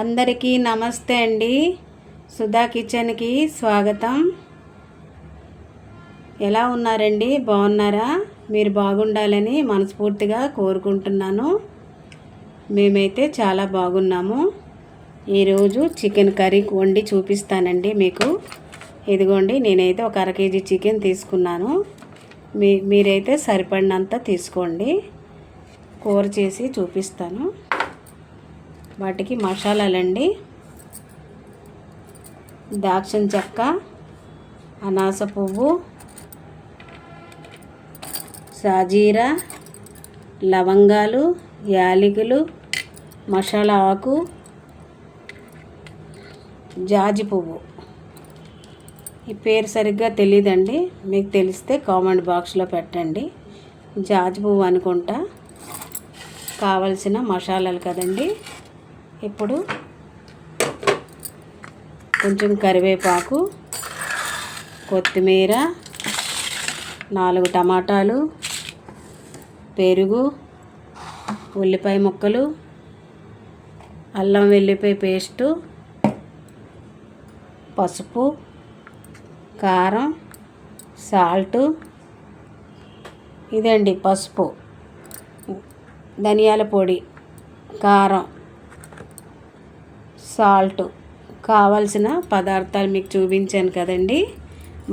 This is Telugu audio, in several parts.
అందరికీ నమస్తే అండి. సుధా కిచెన్కి స్వాగతం. ఎలా ఉన్నారండి? బాగున్నారా? మీరు బాగుండాలని మనస్ఫూర్తిగా కోరుకుంటున్నాను. మేమైతే చాలా బాగున్నాము. ఈరోజు చికెన్ కర్రీ వండి చూపిస్తానండి మీకు. ఇదిగోండి నేనైతే ఒక అర కేజీ చికెన్ తీసుకున్నాను. మీ మీరైతే సరిపడినంత తీసుకోండి. కూర చేసి చూపిస్తాను. వాటికి మసాలాలండి. దాక్షం చెక్క అనాస పువ్వు సాజీరా లవంగాలు యాలకులు మసాలా ఆకు జాజి పువ్వు. ఈ పేరు సరిగ్గా తెలియదండి మీకు తెలిస్తే కామెంట్ బాక్స్లో పెట్టండి. జాజి పువ్వు అనుకుంటా కావలసిన మసాలాలు కదండి. ఇప్పుడు కొంచెం కరివేపాకు కొత్తిమీర నాలుగు టమాటాలు పెరుగు ఉల్లిపాయ ముక్కలు అల్లం వెల్లిపాయ పేస్టు పసుపు కారం సాల్టు. ఇదండి పసుపు ధనియాల పొడి కారం. సాల్ట్ కావాల్సిన పదార్థాలు మీకు చూపించాను కదండి.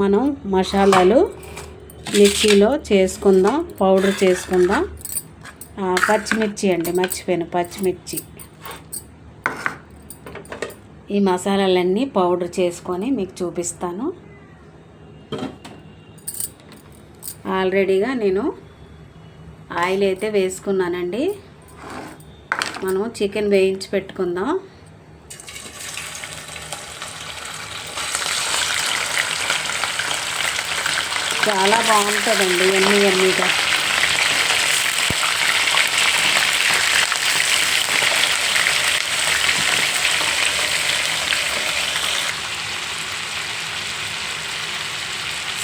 మనం మసాలాలు మిక్సీలో చేసుకుందాం పౌడర్ చేసుకుందాం. పచ్చిమిర్చి అండి మర్చిపోయాను పచ్చిమిర్చి. ఈ మసాలాలన్నీ పౌడర్ చేసుకొని మీకు చూపిస్తాను. ఆల్రెడీగా నేను ఆయిల్ అయితే వేసుకున్నానండి. మనం చికెన్ వేయించి పెట్టుకుందాం. చాలా బాగుంటుందండి ఎన్ని ఎన్నిగా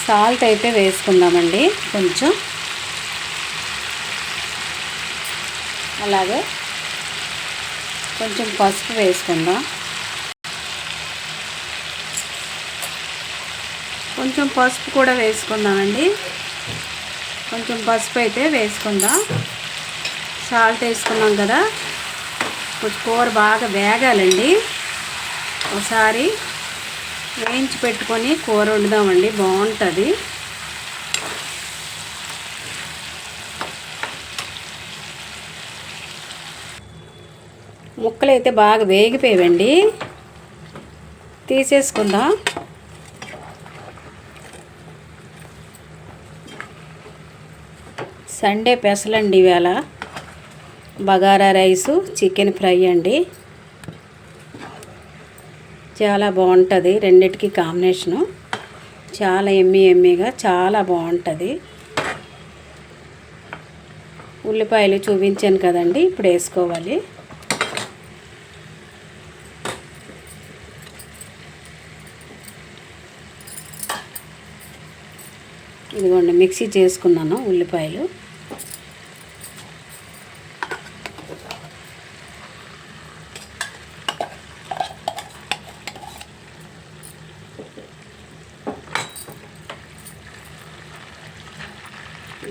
సాల్ట్ అయితే వేసుకుందామండి కొంచెం. అలాగే కొంచెం పసుపు వేసుకుందాం. కొంచెం పసుపు కూడా వేసుకుందామండి. కొంచెం పసుపు అయితే వేసుకుందాం. సాల్ట్ వేసుకున్నాం కదా. కొంచెం కూర బాగా వేగాలండి. ఒకసారి వేయించి పెట్టుకొని కూర వండుదామండి. బాగుంటుంది. ముక్కలు అయితే బాగా వేగిపోయావండి తీసేసుకుందాం. సండే పెసలండి ఇవాళ. బగారా రైసు చికెన్ ఫ్రై అండి. చాలా బాగుంటుంది రెండిటికి కాంబినేషను. చాలా ఎమ్మి ఎమ్మిగా చాలా బాగుంటుంది. ఉల్లిపాయలు చూపించాను కదండి ఇప్పుడు వేసుకోవాలి. ఇదిగోండి మిక్సీ చేసుకున్నాను ఉల్లిపాయలు.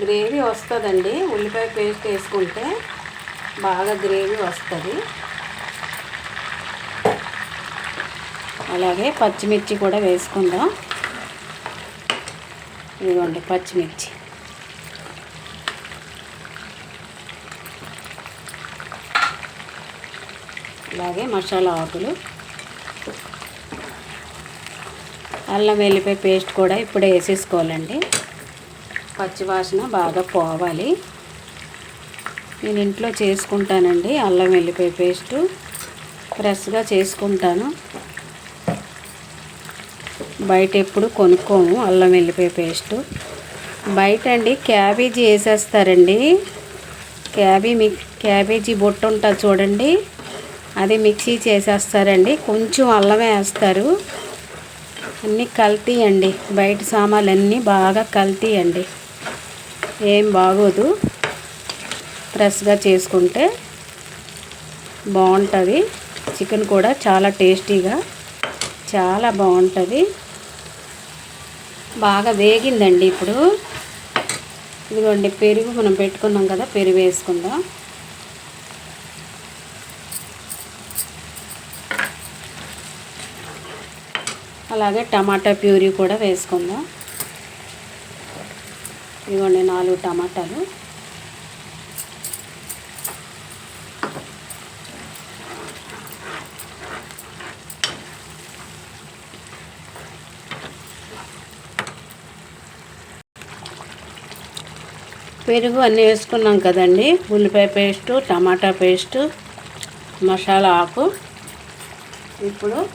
గ్రేవీ వస్తుందండి. ఉల్లిపాయ పేస్ట్ వేసుకుంటే బాగా గ్రేవీ వస్తుంది. అలాగే పచ్చిమిర్చి కూడా వేసుకుందాం. ఇదిగోండి పచ్చిమిర్చి. అలాగే మసాలా ఆకులు. అల్లం వెల్లిపాయ పేస్ట్ కూడా ఇప్పుడే వేసేసుకోవాలండి. పచ్చివాసన బాగా పోవాలి. నేను ఇంట్లో చేసుకుంటానండి. అల్లం వెల్లిపాయ పేస్టు ఫ్రెష్గా చేసుకుంటాను. బయట ఎప్పుడు కొనుక్కోము అల్లం వెల్లిపాయ పేస్టు. బయట అండి క్యాబేజీ వేసేస్తారండి. క్యాబీ మిక్ క్యాబేజీ బొట్టు ఉంటుంది చూడండి. అది మిక్సీ చేసేస్తారండి. కొంచెం అల్లం వేస్తారు. అన్నీ కల్తీ అండి బయట సామాన్లు అన్నీ బాగా కల్తీ అండి ఏం బాగోదు. ఫ్రెష్గా చేసుకుంటే బాగుంటుంది. చికెన్ కూడా చాలా టేస్టీగా చాలా బాగుంటుంది. బాగా వేగిందండి ఇప్పుడు. ఇదిగోండి పెరుగు మనం పెట్టుకున్నాం కదా పెరుగు వేసుకుందాం. అలాగే టమాటా ప్యూరీ కూడా వేసుకుందాం. ఇవ్వండి నాలుగు టమాటాలు. పెరుగు అన్నీ వేసుకున్నాం కదండి. ఉల్లిపాయ పేస్టు టమాటా పేస్టు మసాలా ఆకు. ఇప్పుడు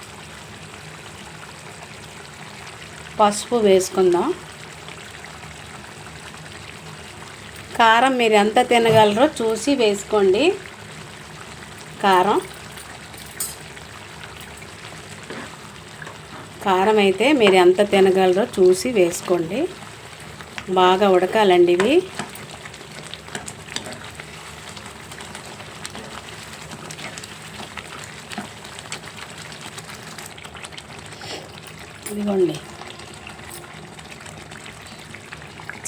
పసుపు వేసుకుందాం. కారం మీరు ఎంత తినగలరో చూసి వేసుకోండి. కారం. కారం అయితే మీరు ఎంత తినగలరో చూసి వేసుకోండి. బాగా ఉడకాలండి ఇవి. ఇదిగోండి.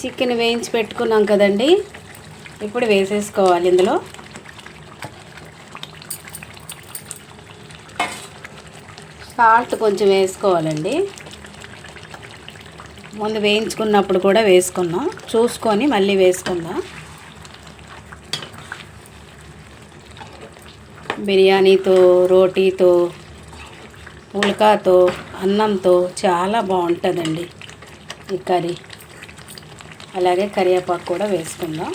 చికెన్ వేయించి పెట్టుకున్నాం కదండి. ఇప్పుడు వేసేసుకోవాలి ఇందులో. సాల్ట్ కొంచెం వేసుకోవాలండి. ముందు వేయించుకున్నప్పుడు కూడా వేసుకున్నాం చూసుకొని మళ్ళీ వేసుకుందాం. బిర్యానీతో రోటీతో ఉల్కాతో అన్నంతో చాలా బాగుంటుందండి ఈ కర్రీ. అలాగే కరివేపాకు కూడా వేసుకుందాం.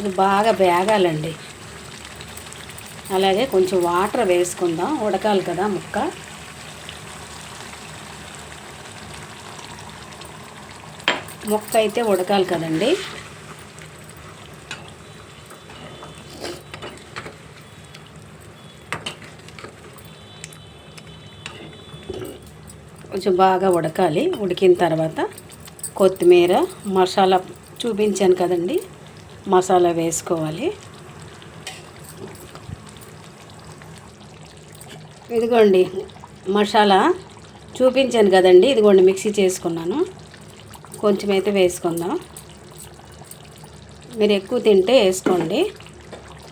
ఇది బాగా వేగాలండి. అలాగే కొంచెం వాటర్ వేసుకుందాం. ఉడకాలి కదా ముక్క. ముక్క అయితే ఉడకాలి కదండి. కొంచెం బాగా ఉడకాలి. ఉడికిన తర్వాత కొత్తిమీర మసాలా చూపించాను కదండి. మసాలా వేసుకోవాలి. ఇదిగోండి మసాలా చూపించాను కదండి. ఇదిగోండి మిక్సీ చేసుకున్నాను. కొంచెం అయితే వేసుకుందాం. మీరు ఎక్కువ తింటే వేసుకోండి.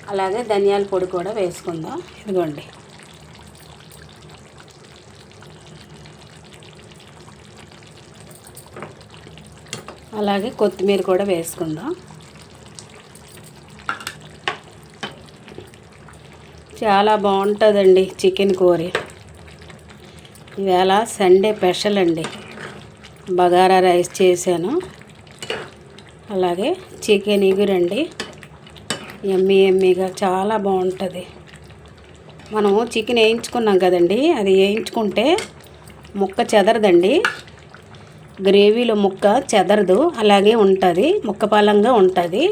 అలాగే ధనియాల పొడి కూడా వేసుకుందాం. ఇదిగోండి. అలాగే కొత్తిమీర కూడా వేసుకుందాం. చాలా బాగుంటుందండి చికెన్ కూర. ఇవాళ సండే స్పెషల్ అండి. బగారా రైస్ చేశాను. అలాగే చికెన్ ఇగురండి. ఎమ్మి ఎమ్మిగా చాలా బాగుంటుంది. మనము చికెన్ వేయించుకున్నాం కదండి అది వేయించుకుంటే ముక్క చెదరదండి. గ్రేవీలో ముక్క చెదరదు అలాగే ఉంటుంది ముక్క పాలంగా ఉంటుంది.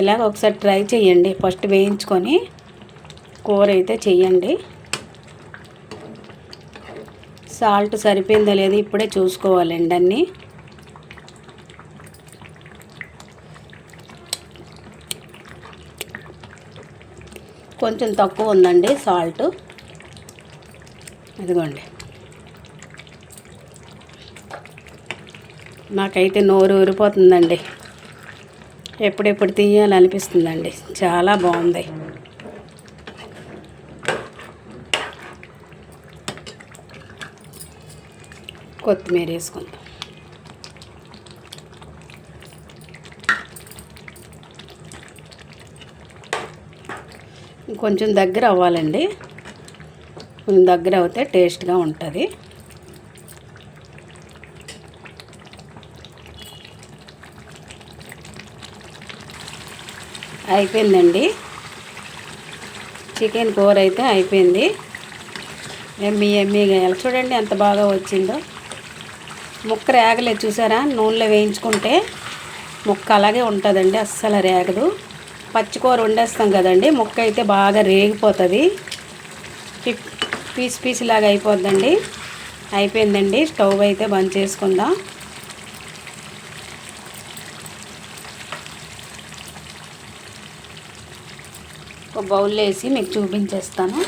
ఇలాగ ఒకసారి ట్రై చేయండి ఫస్ట్ వేయించుకొని కూర అయితే చేయండి సాల్ట్ సరిపోయిందో లేదో ఇప్పుడే చూసుకోవాలండి అన్నీ. కొంచెం తక్కువ ఉందండి సాల్ట్. ఇదిగోండి. నాకైతే నోరు ఊరిపోతుందండి. ఎప్పుడెప్పుడు తీయాలనిపిస్తుందండి. చాలా బాగుంది. కొత్తిమీర వేసుకుందాం. కొంచెం దగ్గర అవ్వాలండి. కొంచెం దగ్గర అవుతే టేస్ట్గా ఉంటుంది. అయిపోయిందండి. చికెన్ కూర అయితే అయిపోయింది. ఎమ్మి ఎమ్మిగా ఎలా చూడండి ఎంత బాగా వచ్చిందో. ముక్క రేగలేదు చూసారా? నూనెలో వేయించుకుంటే ముక్క అలాగే ఉంటుందండి అస్సలు రేగదు. పచ్చికూర వండేస్తాం కదండి ముక్క అయితే బాగా రేగిపోతుంది. పీస్ పీస్ లాగా అయిపోద్దండి. అయిపోయిందండి స్టవ్ అయితే బంద్ చేసుకుందాం. ఒక బౌల్లో వేసి మీకు చూపించేస్తాను.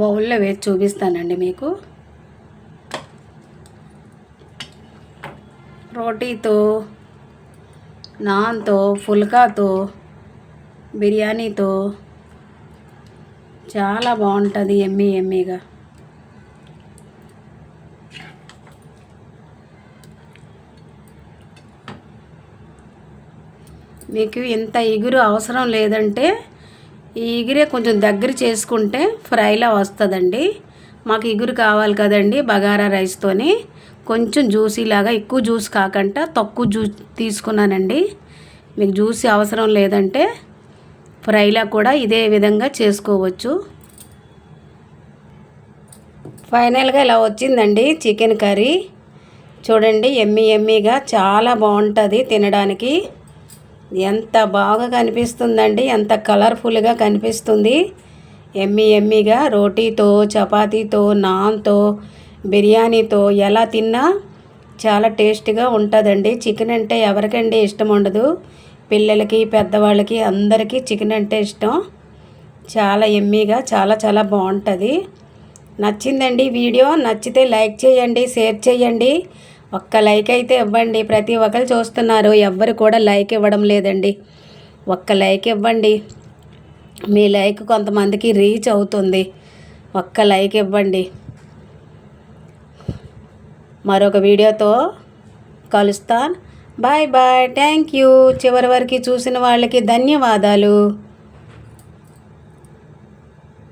బౌల్లో వేసి చూపిస్తానండి మీకు. రోటీతో నాన్తో ఫుల్కాతో బిర్యానీతో చాలా బాగుంటుంది ఎమ్మీ ఎమ్మీగా. మీకు ఇంత ఇగురు అవసరం లేదంటే ఈ ఇగురే కొంచెం దగ్గర చేసుకుంటే ఫ్రైలా వస్తుందండి. మాకు ఇగురు కావాలి కదండి బగారా రైస్తోని కొంచెం జ్యూసీలాగా ఎక్కువ జ్యూస్ కాకుండా తక్కువ జ్యూస్ తీసుకున్నానండి. మీకు జ్యూసీ అవసరం లేదంటే ఫ్రైలా కూడా ఇదే విధంగా చేసుకోవచ్చు. ఫైనల్గా ఇలా వచ్చిందండి చికెన్ కర్రీ. చూడండి ఎమ్మి ఎమ్మిగా చాలా బాగుంటుంది తినడానికి. ఎంత బాగా కనిపిస్తుందండి ఎంత కలర్ఫుల్గా కనిపిస్తుంది. ఎమ్మి ఎమ్మిగా రోటీతో చపాతీతో నాన్తో బిర్యానీతో ఎలా తిన్నా చాలా టేస్ట్గా ఉంటుందండి. చికెన్ అంటే ఎవరికండి ఇష్టం ఉండదు. పిల్లలకి పెద్దవాళ్ళకి అందరికీ చికెన్ అంటే ఇష్టం. చాలా ఎమ్మీగా చాలా చాలా బాగుంటుంది. నచ్చిందండి వీడియో. నచ్చితే లైక్ చేయండి షేర్ చేయండి. ఒక్క లైక్ అయితే ఇవ్వండి. ప్రతి ఒక్కరు చూస్తున్నారు. ఎవ్వరు కూడా లైక్ ఇవ్వడం లేదండి. ఒక్క లైక్ ఇవ్వండి. మీ లైక్ కొంతమందికి రీచ్ అవుతుంది. ఒక్క లైక్ ఇవ్వండి. మరొక వీడియోతో కలుస్తాను. Bye bye. Thank you. చివరి వరకు చూసిన వాళ్ళకి ధన్యవాదాలు.